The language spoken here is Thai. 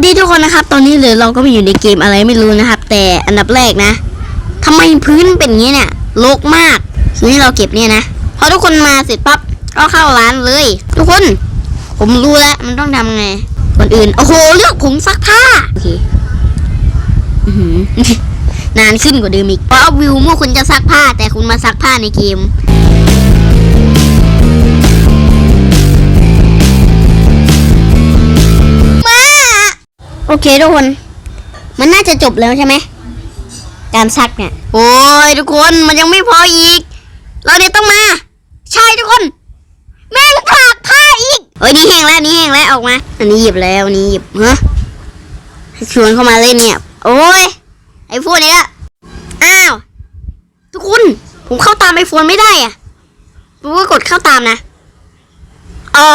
สดีทุกคนนะครับ ตอนนี้เหลือเราก็มาอยู่ในเกมอะไรไม่รู้นะครับ แต่อันดับแรกนะทำไมพื้นเป็นงี้เนี่ยรกมากสิ่งที่เราเก็บเนี่ยนะพอทุกคนมาเสร็จปั๊บก็เข้าร้านเลย ทุกคน ผมรู้แล้วมันต้องทำไงคนอื่นโอ้โหเลือกผงซักผ้าโอเคนานขึ้นกว่าเดิมอีกเพราะวิวเมื่อคุณจะซักผ้าแต่คุณมาซักผ้าในเกม โอเคทุกคน มันน่าจะจบแล้วใช่ไหมการซักเนี่ย โอ้ยทุกคนมันยังไม่พออีก เราเนี่ยต้องมา ใช่ทุกคน แม่งผลักผ้าอีกเอ้ยนี่แห้งแล้วนี่แห้งแล้วออกมา อันนี้หยิบแล้วนนี้หยิบเฮ้ชวนเข้ามาเล่นเนี่ย โอ้ยไอโฟนเนี่ละอ้าว ทุกคนผมเข้าตามไอโฟนไม่ได้อะผมก็กดเข้าตามนะ อ๋อ